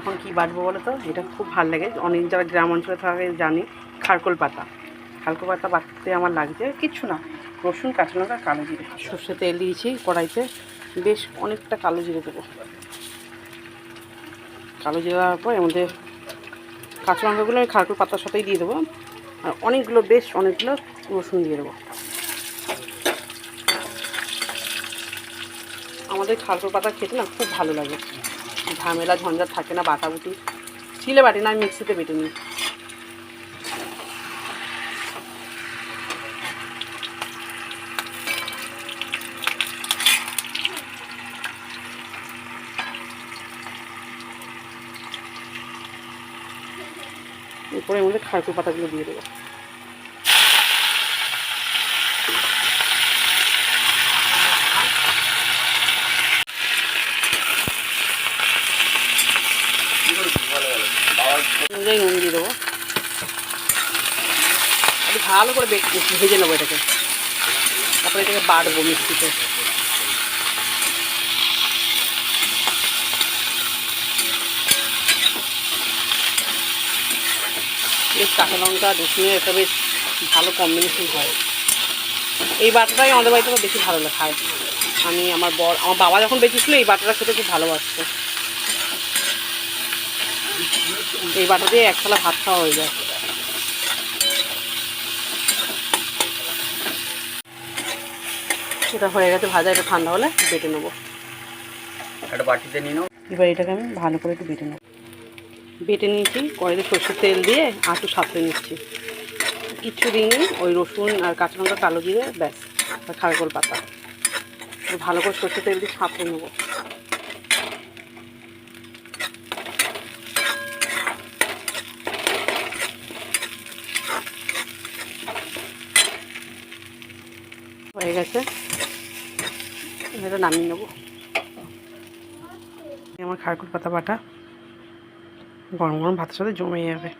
এখন কি বাটবো বলো তো? এটা খুব ভালো লাগে। অনেক যারা গ্রাম অঞ্চলে থাকে জানি, খারকোল পাতা। খারকোল পাতা বাটতে আমার লাগছে কিচ্ছু না। রসুন, কাঁচা লঙ্কা, কালো জিরে। সর্ষে তেল দিয়েছি কড়াইতে। বেশ অনেকটা কালো জিরে দেবো। কালো জিরে দেওয়ার পর মধ্যে কাঁচা লঙ্কাগুলো আমি খারকোল পাতার সাথেই দিয়ে দেবো। আর অনেকগুলো, বেশ অনেকগুলো রসুন দিয়ে দেবো। আমাদের খারকোল পাতা খেতে না খুব ভালো লাগে। ঝামেলা, ঝঞ্ঝাট থাকে না বাটাবুটি ছিলে বাটি না, আমি মিক্সিতে বেটে নিই। এরপরে আমাদের মধ্যে পাতাগুলো দিয়ে দেবো। অনুযায়ী নুন দিয়ে দেবো। একটু ভালো করে ভেজে নেব এটাকে। তারপরে এটাকে বাড়বো মিক্সিতে বেশ কাঁচা লঙ্কা রসুনের একটা বেশ ভালো কম্বিনেশন হয়। এই বাটাটাই আমাদের বাড়িতে বেশি ভালো লাগে। খায় আমি, আমার বর, আমার বাবা যখন বেঁচে এই বাটাটা খেতে খুব ভালোবাসতো। এই বাটা দিয়ে এক থালা ভাত খাওয়া হয়ে যায়। এটা হয়ে গেছে ভাজা এটা ঠান্ডা হলে বেটে নেব। একটা বাটিতে নিয়ে নাও। এবার এটাকে আমি ভালো করে একটু বেটে নেব। বেটে নিয়েছি কড়াইতে সর্ষের তেল দিয়ে আটু সাঁতরে নিচ্ছি। কিচ্ছু দিইনি ওই রসুন আর কাঁচা লঙ্কা কালো জিরে ব্যাস আর খারকোল পাতা। ভালো করে সর্ষের তেল দিয়ে সাঁতরে নেব। হয়ে গেছে। এটা নামিয়ে নেব। আমার খারকুল পাতা বাটা। গরম গরম ভাতের সাথে জমে যাবে।